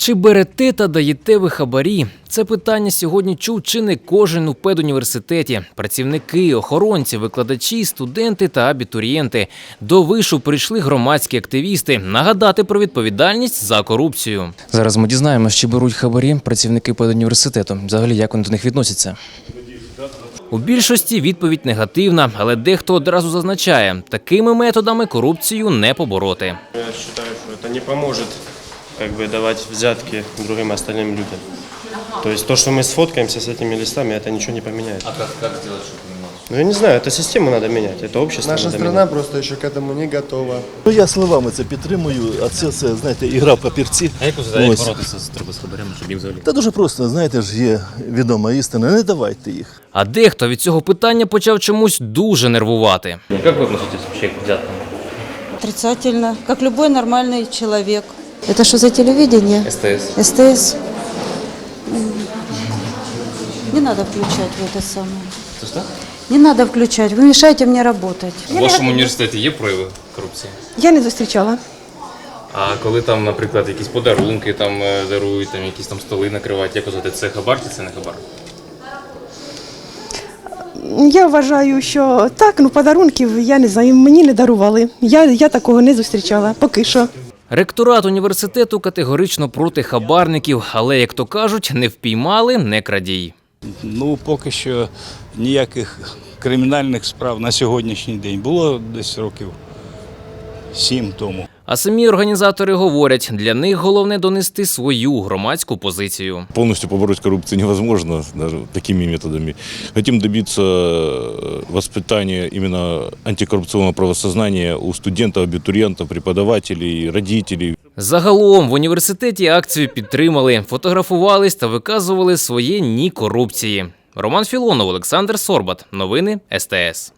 Чи берете та даєте ви хабарі? Це питання сьогодні чув чи не кожен у педуніверситеті. Працівники, охоронці, викладачі, студенти та абітурієнти. До вишу прийшли громадські активісти нагадати про відповідальність за корупцію. Зараз ми дізнаємося, чи беруть хабарі працівники педуніверситету. Взагалі, як вони до них відносяться. У більшості відповідь негативна, але дехто одразу зазначає, такими методами корупцію не побороти. Я считаю, что это не поможет как бы давать взятки другим остальным людям. То есть то, что мы сфоткаемся с этими листами, это ничего не поменяет. А как, как сделать, чтобы поменялось? Ну я не знаю, это систему надо менять, это общество Наша надо страна менять. просто еще к этому не готова. Ну, я словами це підтримую, а це все, знаєте, ігра в папірці. А як ви взагалі Ось. боротися з треба з хабарями, щоб їх взагалі? Та дуже просто, знаєте ж, є відома істина, не давайте їх. А дехто від цього питання почав чомусь дуже нервувати. Як ви відноситесь взагалі к взяткам? Отрицательно, как любой нормальный человек. Это что за телевидение? СТС. СТС. М. Не надо включать в это самое. Це що? Не надо включать, вы мешаете мне работать. У вашому університеті є прояви корупції? Я не зустрічала. А коли там, наприклад, якісь подарунки там е, дарують, там якісь там столи накривають, як казати, це хабар чи це не хабар? Я вважаю, що так, ну подарунків я не знаю, мені не дарували. Я, я такого не зустрічала поки що. Ректорат університету категорично проти хабарників, але, як то кажуть, не впіймали, не крадій. Ну, поки що ніяких кримінальних справ на сьогоднішній день було десь років сім тому. А самі організатори говорять, для них головне донести свою громадську позицію. Полностью побороть коррупцию невозможно даже такими методами. Хотим добиться э, воспитания именно антикоррупционного правосознания у студентов, абитуриентов, преподавателей, родителей. Загалом в університеті акцію підтримали, фотографувались та виказували своє ні корупції. Роман Філонов, Олександр Сорбат. Новини СТС.